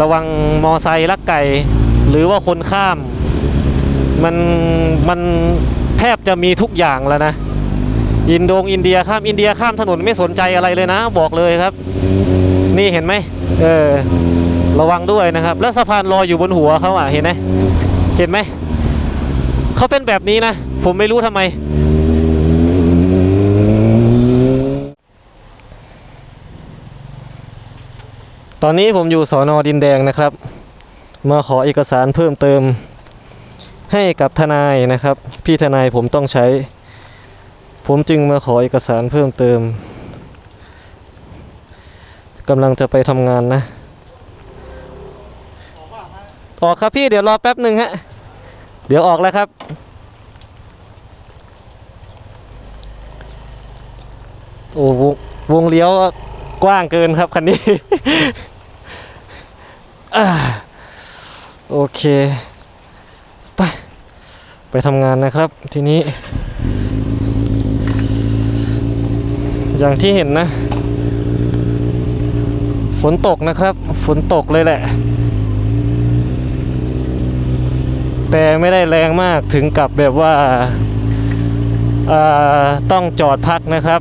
ระวังมอไซค์ลักไก่ หรือว่าคนข้าม มันมันแทบจะมีทุกอย่างแล้วนะ อินโดงอินเดียข้ามอินเดียข้ามถนนไม่สนใจอะไรเลยนะ บอกเลยครับ นี่เห็นไหมเออระวังด้วยนะครับ แล้วสะพานลอยอยู่บนหัวเขาอะเห็นไหมเห็นไหมเขาเป็นแบบนี้นะ ผมไม่รู้ทำไม ตอนนี้ผมอยู่สอนอดินแดงนะครับ มาขอเอกสารเพิ่มเติม ให้กับทนายนะครับ พี่ทนายผมต้องใช้ ผมจึงมาขอเอกสารเพิ่มเติมกำลังจะไปทำงานนะออกครับพี่เดี๋ยวรอแป๊บหนึ่งฮะ เดี๋ยวออกแล้วครับ โอ้วงวงเลี้ยวกว้างเกินครับคันนี้ โอเค ไป ไปทำงานนะครับ ทีนี้ อย่างที่เห็นนะ ฝนตกนะครับ ฝนตกเลยแหละ แต่ไม่ได้แรงมากถึงกับแบบว่าาต้องจอดพักนะครับ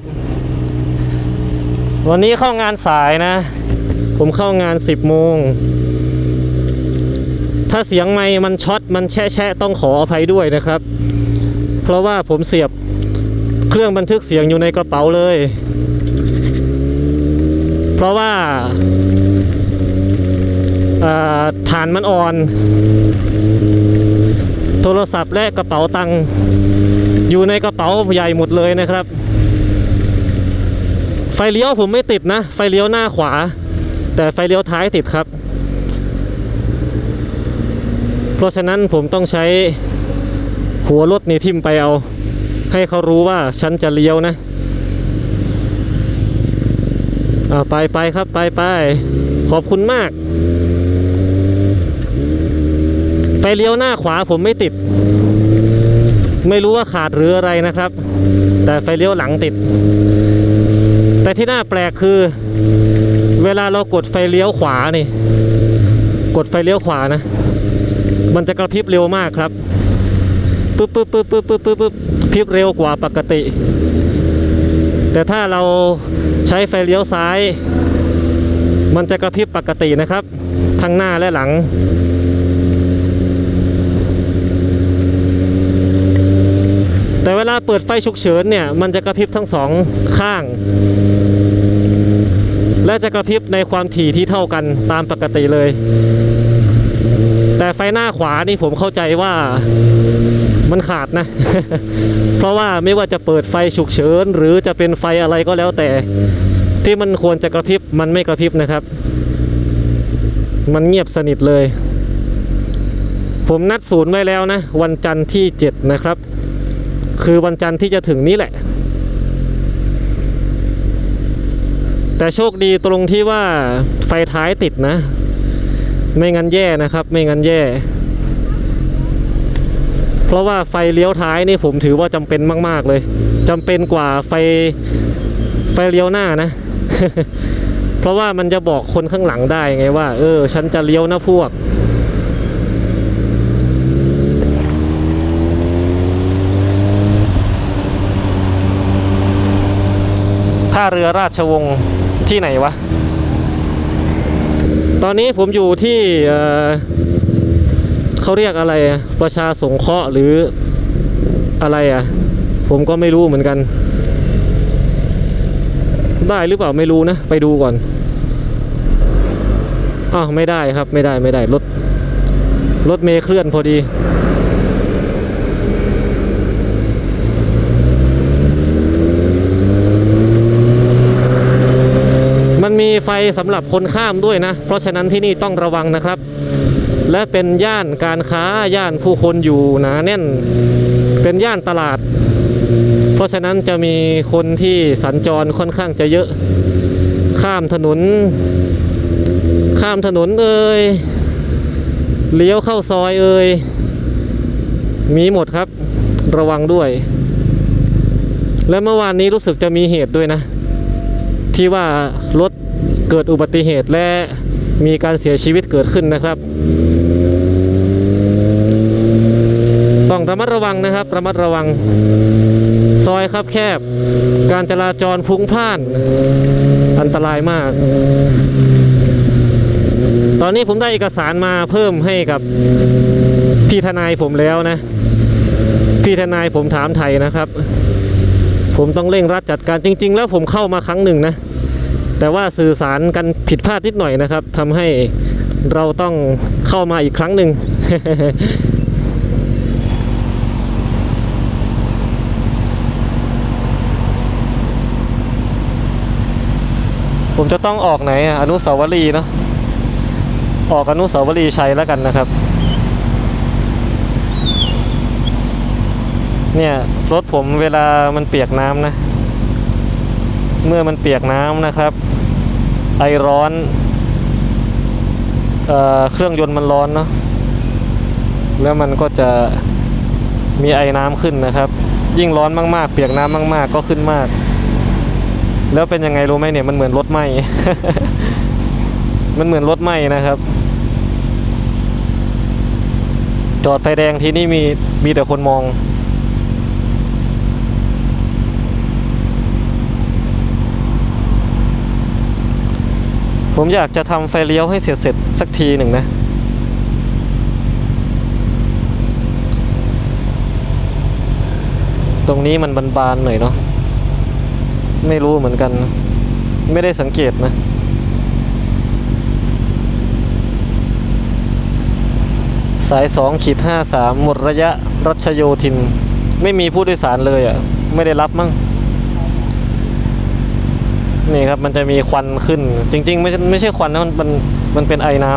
วันนี้เข้างานสายนะ ผมเข้างาน 10โมง ถ้าเสียงไม้มันช็อตมันแช่แช่ต้องขออภัยด้วยนะครับ เพราะว่าผมเสียบเครื่องบันทึกเสียงอยู่ในกระเป๋าเลย เพราะว่าอ่าฐานมันอ่อน โทรศัพท์และกระเป๋าตังค์อยู่ในกระเป๋าใหญ่หมดเลยนะครับ ไฟเลี้ยวผมไม่ติดนะ ไฟเลี้ยวหน้าขวา แต่ไฟเลี้ยวท้ายติดครับ เพราะฉะนั้นผมต้องใช้หัวรถนี่ทิ่มไปเอา ให้เขารู้ว่าฉันจะเลี้ยวนะอ่าไปไปครับไปไปขอบคุณมาก ไฟเลี้ยวหน้าขวาผมไม่ติด ไม่รู้ว่าขาดหรืออะไรนะครับ แต่ไฟเลี้ยวหลังติด แต่ที่น่าแปลกคือ เวลาเรากดไฟเลี้ยวขวานี่ กดไฟเลี้ยวขวานะ มันจะกระพริบเร็วมากครับปึ๊บปึ๊บปึ๊บปึ๊บปึ๊บปึ๊บปึ๊บพริบเร็วกว่าปกติ แต่ถ้าเราใช้ไฟเลี้ยวซ้าย มันจะกระพริบปกตินะครับ ทั้งหน้าและหลัง แต่เวลาเปิดไฟฉุกเฉินเนี่ย มันจะกระพริบทั้งสองข้าง และจะกระพริบในความถี่ที่เท่ากันตามปกติเลย แต่ไฟหน้าขวานี่ผมเข้าใจว่ามันขาดนะ เพราะว่าไม่ว่าจะเปิดไฟฉุกเฉิน หรือจะเป็นไฟอะไรก็แล้วแต่ ที่มันควรจะกระพริบมันไม่กระพริบนะครับ มันเงียบสนิทเลย ผมนัดศูนย์ไว้แล้วนะ วันจันทร์ที่ 7 นะครับ คือวันจันทร์ที่จะถึงนี้แหละ แต่โชคดีตรงที่ว่าไฟท้ายติดนะ ไม่งั้นแย่นะครับ ไม่งั้นแย่ เพราะว่าไฟเลี้ยวท้ายนี่ผมถือว่าจำเป็นมาก ๆ เลย จำเป็นกว่าไฟไฟเลี้ยวหน้านะ เพราะว่ามันจะบอกคนข้างหลังได้ไงว่า เออ ฉันจะเลี้ยวนะพวกท่าเรือราชวงศ์ที่ไหนวะ ตอนนี้ผมอยู่ที่เเขาเรียกอะไรประชาสงเคราะห์หรืออะไรอะ ผมก็ไม่รู้เหมือนกัน ได้หรือเปล่าไม่รู้นะ ไปดูก่อนอ้าวไม่ได้ครับไม่ได้ไม่ได้รถรถเมย์เคลื่อนพอดี มีไฟสำหรับคนข้ามด้วยนะ เพราะฉะนั้นที่นี่ต้องระวังนะครับ และเป็นย่านการค้าย่านผู้คนอยู่หนาแน่น เป็นย่านตลาด เพราะฉะนั้นจะมีคนที่สัญจรค่อนข้างจะเยอะ ข้ามถนน ข้ามถนนเอ่ยเลี้ยวเข้าซอยเอ่ยมีหมดครับ ระวังด้วย และเมื่อวานนี้รู้สึกจะมีเหตุด้วยนะ ที่ว่ารถ เกิดอุบัติเหตุและมีการเสียชีวิตเกิดขึ้นนะครับ ต้องระมัดระวังนะครับระมัดระวัง ซอยครับแคบ การจราจรพลุงพล่าน อันตรายมาก ตอนนี้ผมได้เอกสารมาเพิ่มให้กับพี่ทนายผมแล้วนะ พี่ทนายผมถามไทยนะครับ ผมต้องเร่งรัดจัดการจริง ๆ แล้วผมเข้ามาครั้งหนึ่งนะ แต่ว่าสื่อสารกันผิดพลาดนิดหน่อยนะครับทำให้เราต้องเข้ามาอีกครั้งหนึ่งผมจะต้องออกไหนอะอนุสาวรีย์เนาะออกอนุสาวรีย์ชัยแล้วกันนะครับ เนี่ยรถผมเวลามันเปียกน้ำนะ เมื่อมันเปียกน้ำนะครับ ไอร้อนเอเครื่องยนต์มันร้อนเนาะแล้วมันก็จะมีไอน้ำขึ้นนะครับ ยิ่งร้อนมากๆ เปียกน้ำมาก ๆ ก็ขึ้นมาก แล้วเป็นยังไงรู้ไหมเนี่ยมันเหมือนรถไหมมันเหมือนรถไหมนะครับ จอดไฟแดงที่นี่มีมีแต่คนมอง ผมอยากจะทำไฟเลี้ยวให้เสร็จเสร็จสักทีหนึ่งนะ ตรงนี้มันบานๆหน่อยเนาะไม่รู้เหมือนกัน ไม่ได้สังเกตนะสายสองขีดห้าสามหมดระยะรัชโยธิน ไม่มีผู้โดยสารเลยอะ่ะ ไม่ได้รับมั้ง นี่ครับมันจะมีควันขึ้น จริง ๆ ไม่ใช่ไม่ใช่ควันนะมันมันมันเป็นไอน้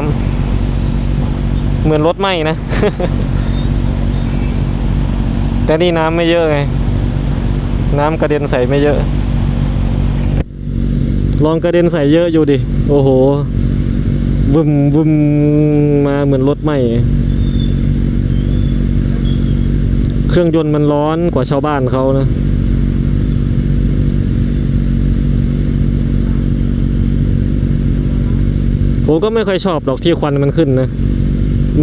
ำเหมือนรถไหม้นะ แต่นี่น้ำไม่เยอะไง น้ำกระเด็นใส่ไม่เยอะ ลองกระเด็นใส่เยอะอยู่ดิ โอ้โหบึมบึมมาเหมือนรถไหม้เครื่องยนต์มันร้อนกว่าชาวบ้านเขานะ ผมก็ไม่ค่อยชอบดอกที่ควันมันขึ้นนะ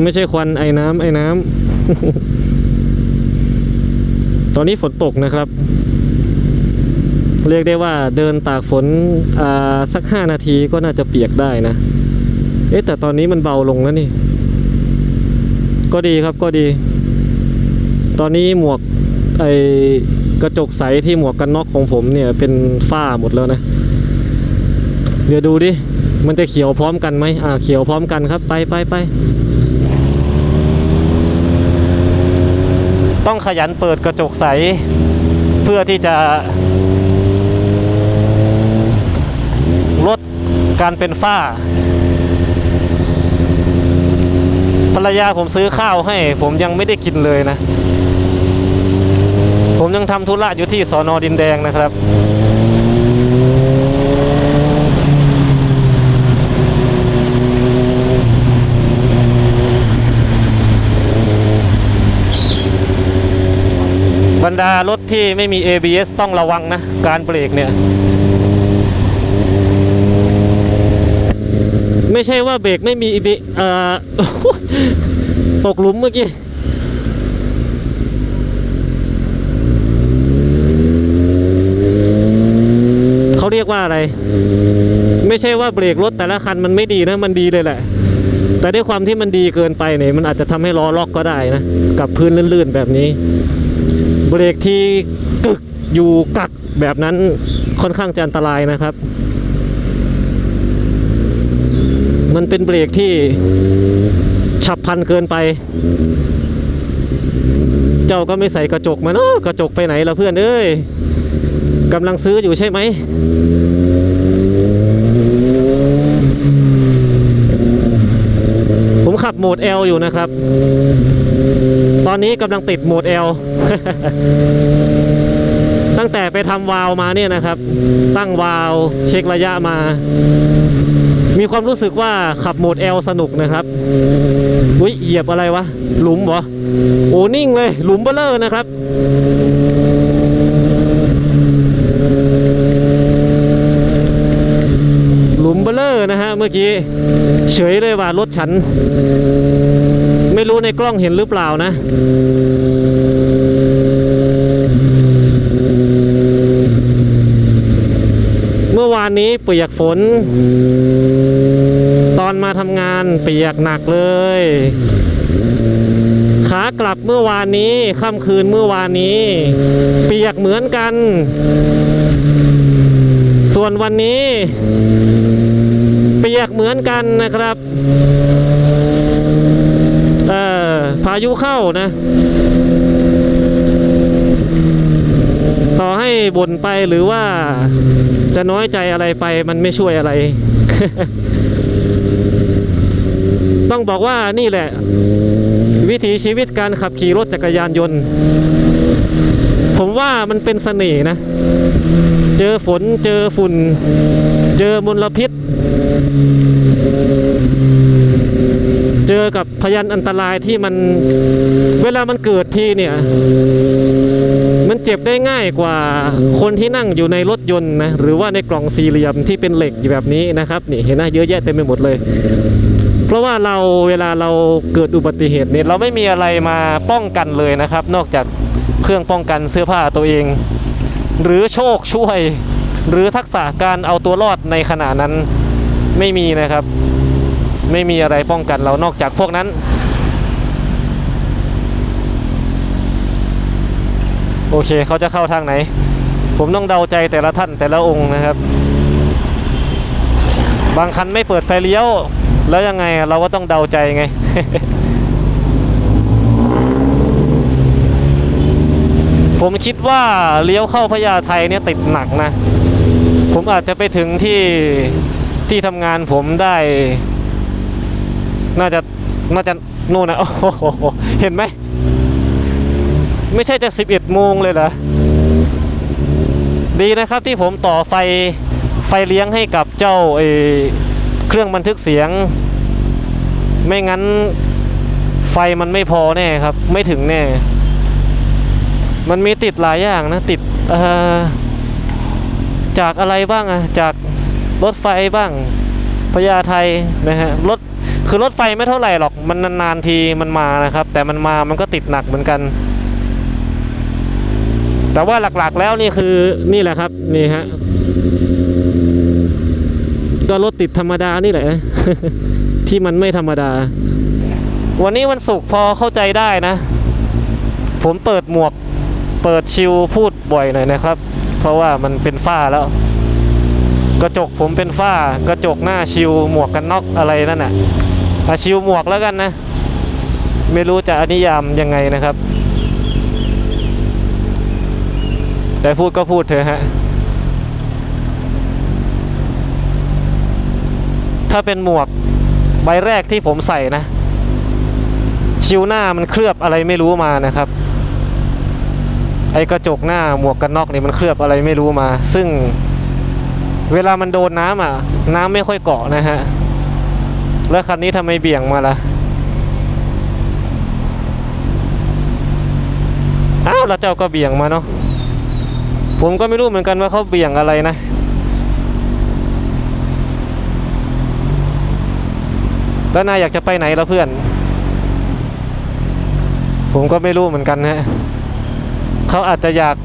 ไม่ใช่ควันไอ้น้ำไอ้น้ำตอนนี้ฝนตกนะครับ เรียกได้ว่าเดินตากฝนอ่าสักห้านาทีก็น่าจะเปียกได้นะ เอ๊ะแต่ตอนนี้มันเบาลงแล้วนี่ ก็ดีครับก็ดี ตอนนี้หมวกไอกระจกใสที่หมวกกันน็อกของผมเนี่ยเป็นฝ้าหมดแล้วนะ เดี๋ยวดูดิ มันจะเขียวพร้อมกันไหมอ่าเขียวพร้อมกันครับ ไปไปไปต้องขยันเปิดกระจกใส เพื่อที่จะลดการเป็นฝ้า ภรรยาผมซื้อข้าวให้ ผมยังไม่ได้กินเลยนะ ผมยังทำธุระอยู่ที่สอนอดินแดงนะครับ รรดารถที่ไม่มี ABS ต้องระวังนะ การเบรกเนี่ย ไม่ใช่ว่าเบรกไม่มี ABS เอ่อตกหลุมเมื่อกี้เขาเรียกว่าอะไร ไม่ใช่ว่าเบรกรถแต่ละคันมันไม่ดีนะ มันดีเลยแหละแต่ด้วยความที่มันดีเกินไปเนี่ยมันอาจจะทำให้ล้อล็อกก็ได้นะ กับพื้นลื่นๆแบบนี้ เบรกที่กึกอยู่กักแบบนั้นค่อนข้างจะอันตรายนะครับ มันเป็นเบรกที่ฉับพันเกินไป เจ้าก็ไม่ใส่กระจกมาเนาะกระจกไปไหนละเพื่อนเอ้ยกำลังซื้ออยู่ใช่ไหม ผม ขับโหมด L อยู่นะครับ ตอนนี้กำลังติดโหมด L ตั้งแต่ไปทำวาล์วมาเนี่ยนะครับ ตั้งวาล์วเช็คระยะมา มีความรู้สึกว่าขับโหมด L สนุกนะครับ อุ้ยเหยียบอะไรวะ หลุมเหรอ โอ้นิ่งเลย หลุมเบลเลอร์นะครับ หลุมเบล เลอ ร์นะฮะเมื่อกี้เฉยเลยว่ารถฉัน ไม่รู้ในกล้องเห็นหรือเปล่านะเมื่อวานนี้เปียกฝน ตอนมาทำงานเปียกหนักเลย ขากลับเมื่อวานนี้ค่ำคืนเมื่อวานนี้ เปียกเหมือนกัน ส่วนวันนี้ เปียกเหมือนกันนะครับอ่อพายุเข้านะ ต่อให้บ่นไปหรือว่าจะน้อยใจอะไรไปมันไม่ช่วยอะไร ต้องบอกว่านี่แหละ วิถีชีวิตการขับขี่รถจักรยานยนต์ ผมว่ามันเป็นเสน่ห์นะ เจอฝนเจอฝุ่น เจอมลพิษ เจอกับพยันอันตรายที่มันเวลามันเกิดทีเนี่ย มันเจ็บได้ง่ายกว่าคนที่นั่งอยู่ในรถยนต์นะหรือว่าในกล่องสี่เหลี่ยมที่เป็นเหล็กอยู่แบบนี้นะครับนี่เห็นไหมเยอะแยะเต็มไปหมดเลยเพราะว่าเราเวลาเราเกิดอุบัติเหตุเนี่ยเราไม่มีอะไรมาป้องกันเลยนะครับ นอกจากเครื่องป้องกันเสื้อผ้าตัวเอง หรือโชคช่วย หรือทักษะการเอาตัวรอดในขณะนั้นไม่มีนะครับ ไม่มีอะไรป้องกันเรานอกจากพวกนั้น โอเคเขาจะเข้าทางไหน ผมต้องเดาใจแต่ละท่านแต่ละองค์นะครับ บางคันไม่เปิดไฟเลี้ยว แล้วยังไงเราก็ต้องเดาใจไงผมคิดว่าเลี้ยวเข้าพญาไทเนี่ยติดหนักนะ ผมอาจจะไปถึงที่ที่ทำงานผมได้ น่าจะน่าจะนู่นนะโอ้โหเห็นไหม ไม่ใช่จะ11โมงเลยเหรอ ดีนะครับที่ผมต่อไฟไฟเลี้ยงให้กับเจ้าไอเครื่องบันทึกเสียง ไม่งั้นไฟมันไม่พอแน่ครับ ไม่ถึงแน่ มันมีติดหลายอย่างนะ ติดเอ่อ จากอะไรบ้างอะจากรถไฟบ้างพญาไทนะฮะรถคือรถไฟไม่เท่าไหร่หรอกมันนานๆทีมันมานะครับ แต่มันมามันก็ติดหนักเหมือนกัน แต่ว่าหลักๆแล้วนี่คือนี่แหละครับนี่ฮะก็รถติดธรรมดานี่แหละ ที่มันไม่ธรรมดา วันนี้วันศุกร์พอเข้าใจได้นะ ผมเปิดหมวก เปิดชิวพูดบ่อยหน่อยนะครับ เพราะว่ามันเป็นฝ้าแล้ว กระจกผมเป็นฝ้า กระจกหน้าชิวหมวกกันน็อกอะไรนั่นน่ะอะชิวหมวกแล้วกันนะ ไม่รู้จะอนิยามยังไงนะครับ แต่พูดก็พูดเถอะฮะถ้าเป็นหมวกใบแรกที่ผมใส่นะ ชิวหน้ามันเคลือบอะไรไม่รู้มานะครับ ไอ้กระจกหน้าหมวกกันน็อกนี่มันเคลือบอะไรไม่รู้มา ซึ่งเวลามันโดนน้ำอะ น้ำไม่ค่อยเกาะนะฮะ แล้วคันนี้ทำไมเบี่ยงมาล่ะอ้าวแล้วเจ้าก็เบี่ยงมาเนาะผมก็ไม่รู้เหมือนกันว่าเขาเบี่ยงอะไรนะ แล้วนายอยากจะไปไหนแล้วเพื่อน ผมก็ไม่รู้เหมือนกันฮะ เขาอาจจะอยาก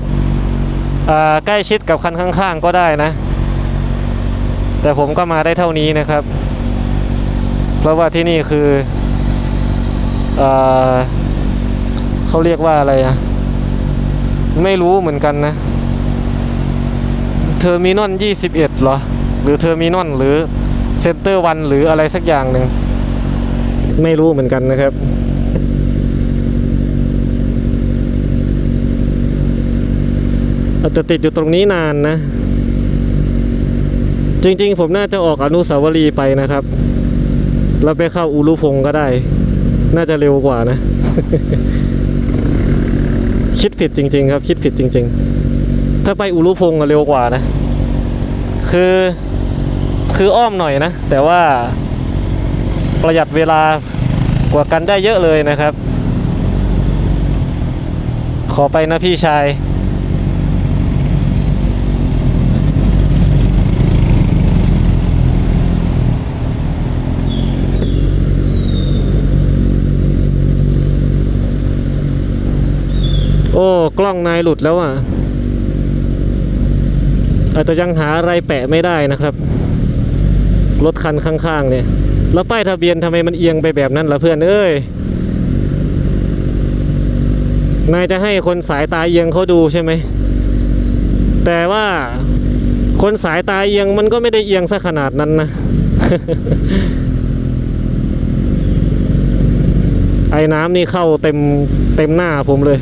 ใกล้ชิดกับคันข้างๆก็ได้นะ แต่ผมก็มาได้เท่านี้นะครับ เพราะว่าที่นี่คืออ่าเขาเรียกว่าอะไรอะไม่รู้เหมือนกันนะ เทอร์มินอล21เหรอ หรือเทอร์มินอลหรือเซ็นเตอร์วันหรืออะไรสักอย่างหนึ่ง ไม่รู้เหมือนกันนะครับ อาจจะติดอยู่ตรงนี้นานนะ จริงๆ ผมน่าจะออกอนุสาวรีย์ไปนะครับ แล้วไปเข้าอุรุพงศ์ก็ได้ น่าจะเร็วกว่านะ คิดผิดจริง ๆ ครับ คิดผิดจริง ๆ ถ้าไปอุรุพงศ์เร็วกว่านะ คือคืออ้อมหน่อยนะ แต่ว่าประหยัดเวลากว่ากันได้เยอะเลยนะครับ ขอไปนะพี่ชาย ผ กล้องนายหลุดแล้วอะอาจจะยังหาอะไรแปะไม่ได้นะครับ รถคันข้างๆ เนี่ย แล้วป้ายทะเบียนทำไมมันเอียงไปแบบนั้นล่ะเพื่อนเอ้ยนายจะให้คนสายตาเอียงเขาดูใช่ไหม แต่ว่าคนสายตาเอียงมันก็ไม่ได้เอียงซะขนาดนั้นนะ ไอ้น้ำนี่เข้าเต็มเต็มหน้าผมเลย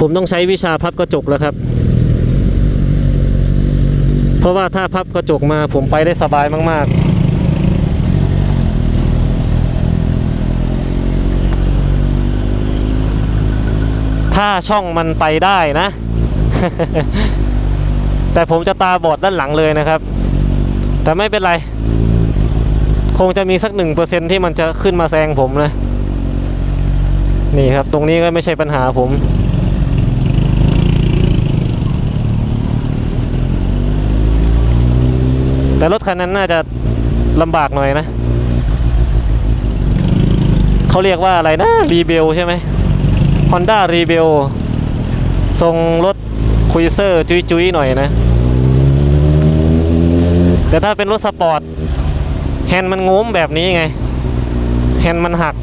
ผมต้องใช้วิชาพับกระจกแล้วครับ เพราะว่าถ้าพับกระจกมาผมไปได้สบายมาก ๆถ้าช่องมันไปได้นะ แต่ผมจะตาบอดด้านหลังเลยนะครับ แต่ไม่เป็นไร คงจะมีสักหนึ่งเปอร์เซ็นที่มันจะขึ้นมาแซงผมนะ นี่ครับ ตรงนี้ก็ไม่ใช่ปัญหาผม แต่รถคันนั้นน่าจะลำบากหน่อยนะ เขาเรียกว่าอะไรนะรีเบลใช่ไหม Honda r e b e l ทรงรถคุยเซอร์จุ้ยๆหน่อยนะ แต่ถ้าเป็นรถสปอร์ตแฮนด์มันงุ้มแบบนี้ไง แฮนด์มันหัก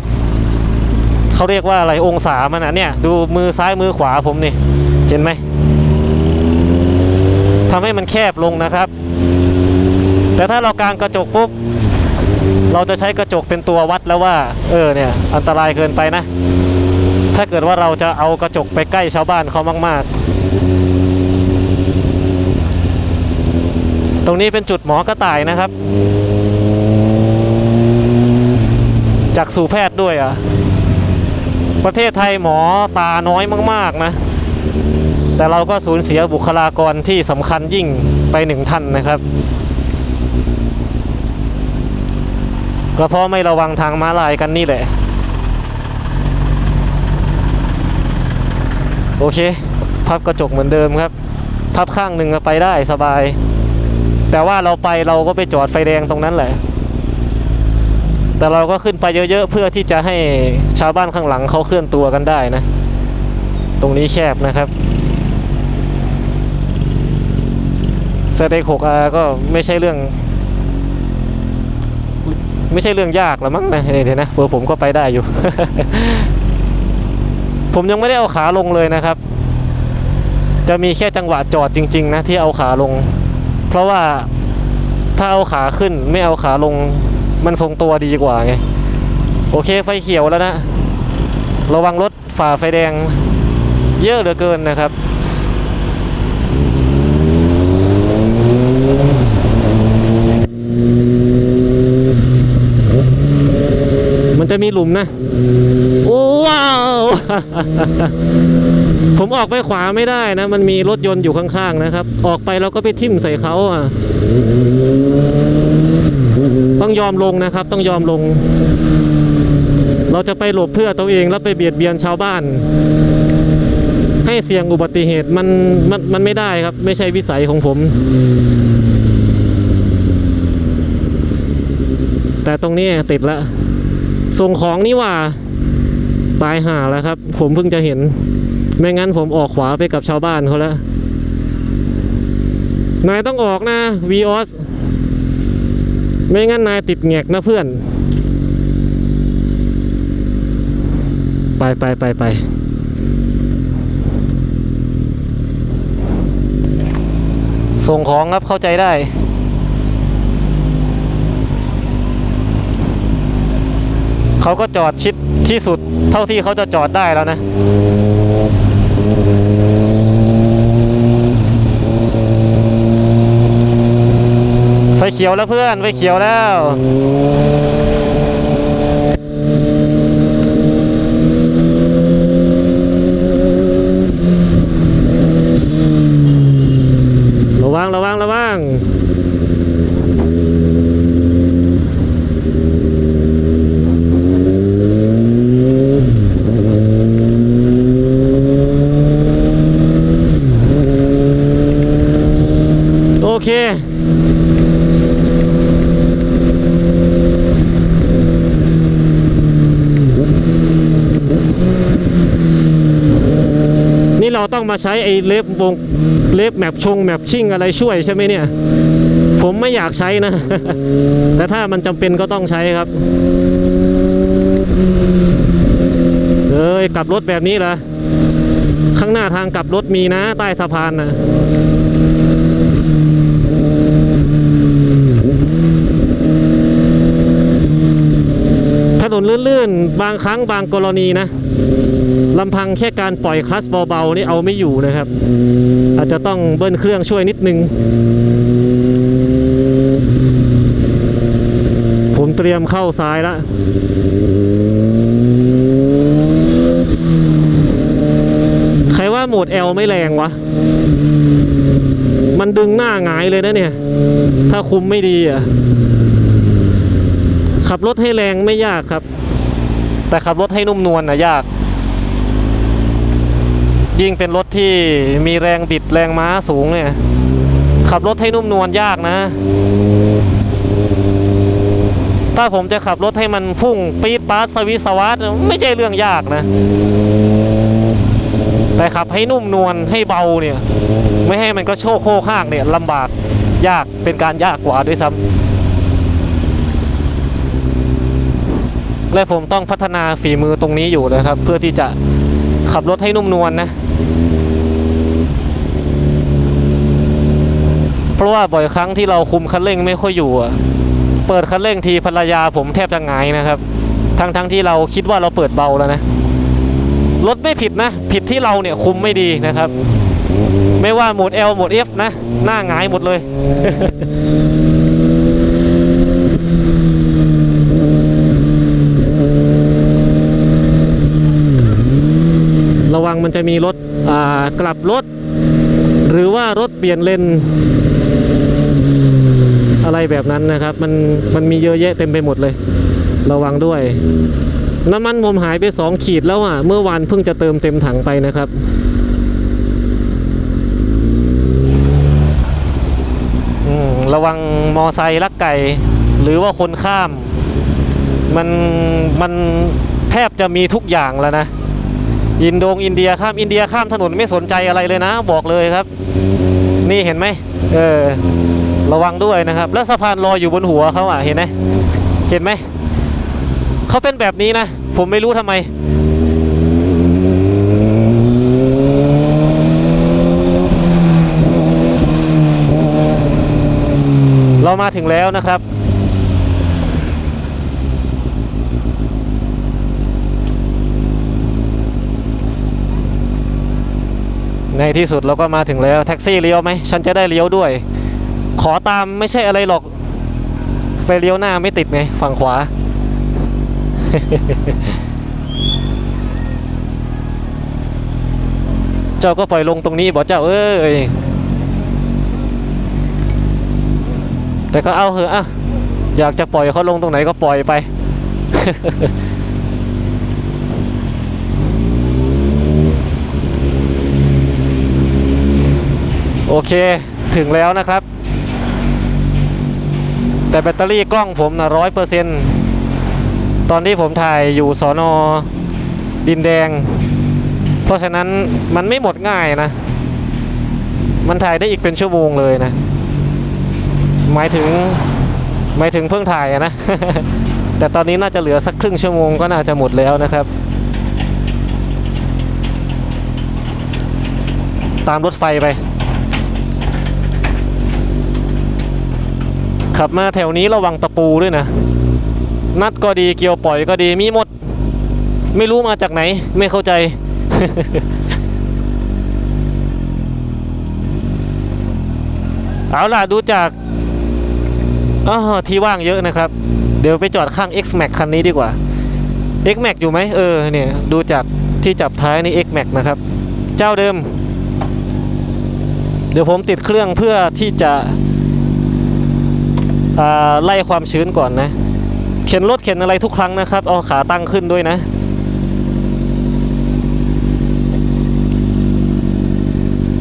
เขาเรียกว่าอะไรองศามันอะเนี่ย ดูมือซ้ายมือขวาผมนี่ เห็นไหมทำให้มันแคบลงนะครับ แต่ถ้าเรากางกระจกปุ๊บเราจะใช้กระจกเป็นตัววัดแล้วว่า เออเนี่ยอันตรายเกินไปนะ ถ้าเกิดว่าเราจะเอากระจกไปใกล้ชาวบ้านเขามาก ๆ ตรงนี้เป็นจุดหมอกระต่ายนะครับ จากสู่แพทย์ด้วยอะ ประเทศไทยหมอตาน้อยมาก ๆ นะ แต่เราก็สูญเสียบุคลากรที่สำคัญยิ่งไปหนึ่งท่านนะครับ ก็เพราะไม่ระวังทางม้าลายกันนี่แหละ โอเค พับกระจกเหมือนเดิมครับ พับข้างหนึ่งก็ไปได้สบาย แต่ว่าเราไปเราก็ไปจอดไฟแดงตรงนั้นแหละ แต่เราก็ขึ้นไปเยอะๆ เพื่อที่จะให้ชาวบ้านข้างหลังเขาเคลื่อนตัวกันได้นะ ตรงนี้แคบนะครับสเต็กหกอาก็ไม่ใช่เรื่อง ไม่ใช่เรื่องยากหรอมั้งนะเดี๋ยวนะเผื่อผมก็ไปได้อยู่ ผมยังไม่ได้เอาขาลงเลยนะครับ จะมีแค่จังหวะจอดจริง ๆ นะที่เอาขาลง เพราะว่าถ้าเอาขาขึ้นไม่เอาขาลง มันทรงตัวดีกว่าไงโอเคไฟเขียวแล้วนะ ระวังรถฝ่าไฟแดง เยอะเหลือเกินนะครับ จะมีหลุมนะ โอ้ว้าว ผมออกไปขวาไม่ได้นะ มันมีรถยนต์อยู่ข้างๆนะครับ ออกไปเราก็ไปทิ่มใส่เขาอะ ต้องยอมลงนะครับ ต้องยอมลง เราจะไปหลบเพื่อตัวเองแล้วไปเบียดเบียนชาวบ้าน ให้เสี่ยงอุบัติเหตุมันมันมันไม่ได้ครับ ไม่ใช่วิสัยของผมแต่ตรงนี้ติดแล้ว ส่งของนี่ว่า ตายห่าแล้วครับ ผมเพิ่งจะเห็น ไม่งั้นผมออกขวาไปกับชาวบ้านเขาแล้ว นายต้องออกนะวีออสไม่งั้นนายติดแงกนะเพื่อน ไปไปไปไปส่งของครับเข้าใจได้ เขาก็จอดชิดที่สุดเท่าที่เขาจะจอดได้แล้วนะไฟเขียวแล้วเพื่อนไฟเขียวแล้ว ระวังระวังระวัง โอเค โต้อง มาใช้ไอ้เล็บวงเล็บแมปชงแมปชิ่งอะไรช่วยใช่ไหมเนี่ย ผมไม่อยากใช้นะ แต่ถ้ามันจำเป็นก็ต้องใช้ครับเอ้ยกลับรถแบบนี้เหรอข้างหน้าทางกลับรถมีนะ ใต้สะพานนะถนนลื่นๆ บางครั้งบางกรณีนะ ลำพังแค่การปล่อยคลัสเบาๆนี่เอาไม่อยู่นะครับ อาจจะต้องเบิ้ลเครื่องช่วยนิดนึง ผมเตรียมเข้าซ้ายแล้วใครว่าโหมด L ไม่แรงวะ มันดึงหน้าหงายเลยนะเนี่ย ถ้าคุมไม่ดีอะ ขับรถให้แรงไม่ยากครับ แต่ขับรถให้นุ่มนวลนะยาก ยิ่งเป็นรถที่มีแรงบิดแรงม้าสูงเนี่ย ขับรถให้นุ่มนวลยากนะ ถ้าผมจะขับรถให้มันพุ่งปี๊ดป๊าสวิสวัสไม่ใช่เรื่องยากนะ แต่ขับให้นุ่มนวลให้เบาเนี่ย ไม่ให้มันกระโชกโค้ข้างเนี่ยลำบากยากเป็นการยากกว่าด้วยซ้ำ และผมต้องพัฒนาฝีมือตรงนี้อยู่นะครับ เพื่อที่จะขับรถให้นุ่มนวลนะเพราะว่าบ่อยครั้งที่เราคุมคันเร่งไม่ค่อยอยู่อะเปิดคันเร่งทีภรรยาผมแทบจะหงายนะครับ ทั้งทั้งๆที่เราคิดว่าเราเปิดเบาแล้วนะรถไม่ผิดนะ ผิดที่เราเนี่ยคุมไม่ดีนะครับ ไม่ว่าโหมด L โหมด F นะ หน้าหงายหมดเลย ระวัง มันจะมีรถกลับรถ หรือว่ารถเปลี่ยนเลนอะไรแบบนั้นนะครับ มันมันมีเยอะแยะเต็มไปหมดเลย ระวังด้วย น้ำมันผมหายไปสองขีดแล้วอะ เมื่อวานเพิ่งจะเติมเต็มถังไปนะครับอืมระวังมอไซค์ลักไก่ หรือว่าคนข้าม มันมันแทบจะมีทุกอย่างแล้วนะ อินโดงอินเดียข้ามอินเดียข้ามถนนไม่สนใจอะไรเลยนะ บอกเลยครับ นี่เห็นไหมเออระวังด้วยนะครับ แล้วสะพานลอยอยู่บนหัวเขาอะเห็นไหมเห็นไหมเขาเป็นแบบนี้นะ ผมไม่รู้ทำไม เรามาถึงแล้วนะครับ ในที่สุดเราก็มาถึงแล้วแท็กซี่เลี้ยวไหมฉันจะได้เลี้ยวด้วย ขอตามไม่ใช่อะไรหรอกไฟเลี้ยวหน้าไม่ติดไงฝั่งขวา เจ้าก็ปล่อยลงตรงนี้บอกเจ้าเอ้ยแต่ก็เอาเหอะอะอยากจะปล่อยเขาลงตรงไหนก็ปล่อยไป โอเคถึงแล้วนะครับ แต่แบตเตอรี่กล้องผมนะร้อยเปอร์เซ็นตอนที่ผมถ่ายอยู่สอนอดินแดง เพราะฉะนั้นมันไม่หมดง่ายนะ มันถ่ายได้อีกเป็นชั่วโมงเลยนะ หมายถึงหมายถึงเพิ่งถ่ายนะ แต่ตอนนี้น่าจะเหลือสักครึ่งชั่วโมงก็น่าจะหมดแล้วนะครับ ตามรถไฟไป ขับมาแถวนี้ระวังตะปูด้วยนะ นัดก็ดีเกียวปล่อยก็ดีมีหมด ไม่รู้มาจากไหน ไม่เข้าใจ เอาล่ะดูจากอ๋อที่ว่างเยอะนะครับ เดี๋ยวไปจอดข้าง X Max คันนี้ดีกว่า X Max อยู่ไหมเออเนี่ยดูจากที่จับท้ายนี่ X Max นะครับ เจ้าเดิม เดี๋ยวผมติดเครื่องเพื่อที่จะ ไล่ความชื้นก่อนนะ เข็นรถเข็นอะไรทุกครั้งนะครับ เอาขาตั้งขึ้นด้วยนะ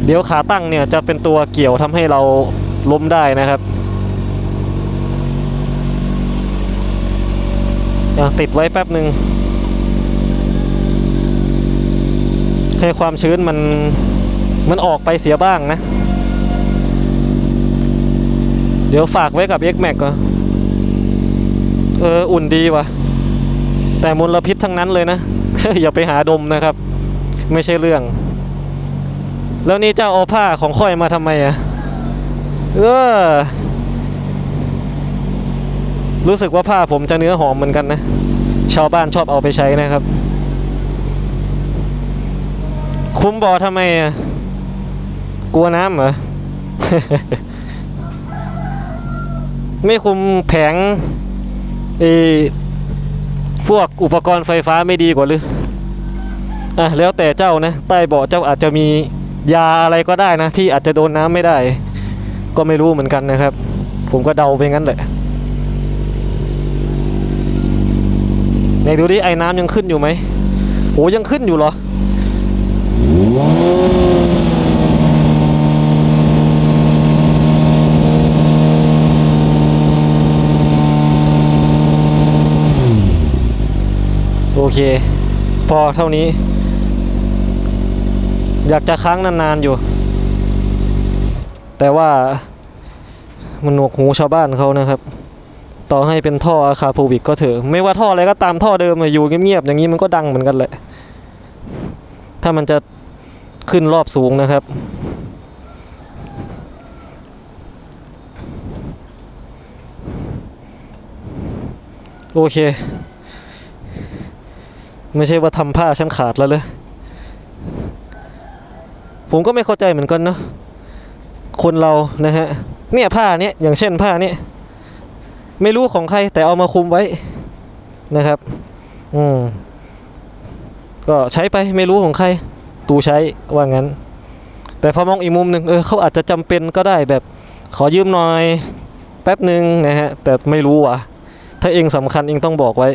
เดี๋ยวขาตั้งเนี่ยจะเป็นตัวเกี่ยวทำให้เราล้มได้นะครับติดไว้แป๊บหนึ่งให้ความชื้นมันมันออกไปเสียบ้างนะ ดี๋ยวฝากไว้กับ X Max ก็เออ อุ่นดีว่ะแต่มลพิษทั้งนั้นเลยนะ อย่าไปหาดมนะครับ ไม่ใช่เรื่อง แล้วนี่เจ้าเอาผ้าของค่อยมาทำไมอะเออ รู้สึกว่าผ้าผมจะเนื้อหอมเหมือนกันนะ ชาวบ้านชอบเอาไปใช้นะครับ คุ้มบอทำไมอะกลัวน้ำเหรอ ไม่คุมแผงไอพวกอุปกรณ์ไฟฟ้าไม่ดีกว่าหรืออะแล้วแต่เจ้านะ ใต้เบาะเจ้าอาจจะมียาอะไรก็ได้นะ ที่อาจจะโดนน้ำไม่ได้ ก็ไม่รู้เหมือนกันนะครับ ผมก็เดาไปงั้นแหละไหนดูดิไอ้น้ำยังขึ้นอยู่ไหมโอ้ยังขึ้นอยู่เหรอ โอเค พอเท่านี้ อยากจะค้างนานๆอยู่ แต่ว่ามันหนวกหูชาวบ้านเขานะครับ ต่อให้เป็นท่ออาคาโพวิกก็เถอะ ไม่ว่าท่ออะไรก็ตามท่อเดิมอยู่เงียบๆอย่างนี้มันก็ดังเหมือนกันแหละ ถ้ามันจะขึ้นรอบสูงนะครับ โอเค ไม่ใช่ว่าทำผ้าฉันขาดแล้วเลย ผมก็ไม่เข้าใจเหมือนกันเนาะ คนเรานะฮะ เนี่ยผ้าเนี้ยอย่างเช่นผ้าเนี้ยไม่รู้ของใครแต่เอามาคุมไว้นะครับ อืม ก็ใช้ไปไม่รู้ของใคร ตูใช้ว่างั้น แต่พอมองอีกมุมหนึ่งเออเขาอาจจะจำเป็นก็ได้แบบ ขอยืมหน่อย แป๊บหนึ่งนะฮะ แต่ไม่รู้ว่ะ ถ้าเองสำคัญเองต้องบอกไว้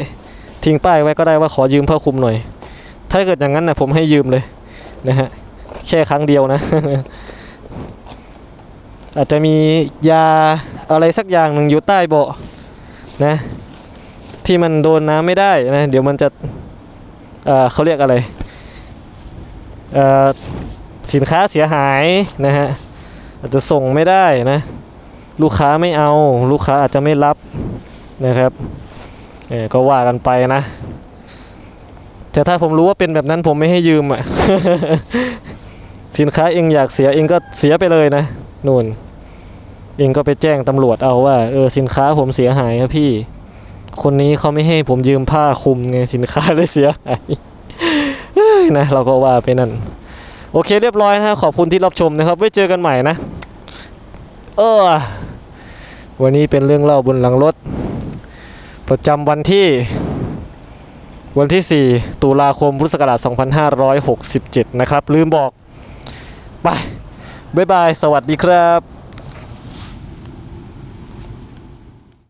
ทิ้งป้ายไว้ก็ได้ว่าขอยืมผ้าคลุมหน่อย ถ้าเกิดอย่างนั้นนะผมให้ยืมเลยนะฮะแค่ครั้งเดียวนะ อาจจะมียาอะไรสักอย่างหนึ่งอยู่ใต้เบาะนะ ที่มันโดนน้ำไม่ได้นะ เดี๋ยวมันจะเเขาเรียกอะไรสินค้าเสียหายนะฮะอาจจะส่งไม่ได้นะ ลูกค้าไม่เอา ลูกค้าอาจจะไม่รับนะครับ เออก็ว่ากันไปนะแต่ถ้าผมรู้ว่าเป็นแบบนั้นผมไม่ให้ยืมอะ สินค้าเองอยากเสียเองก็เสียไปเลยนะนู่น เองก็ไปแจ้งตำรวจเอาว่า เออสินค้าผมเสียหายครับพี่ คนนี้เขาไม่ให้ผมยืมผ้าคลุมไงสินค้าเลยเสียหายเฮ้ยนะเราก็ว่าไปนั่น โอเคเรียบร้อยนะขอบคุณที่รับชมนะครับ ไว้เจอกันใหม่นะ เออ วันนี้เป็นเรื่องเล่าบนหลังรถ ประจำวันที่วันที่ 4 ตุลาคมพุทธศักราช 2567 นะครับ ลืมบอก ไป บ๊ายบาย สวัสดีครับ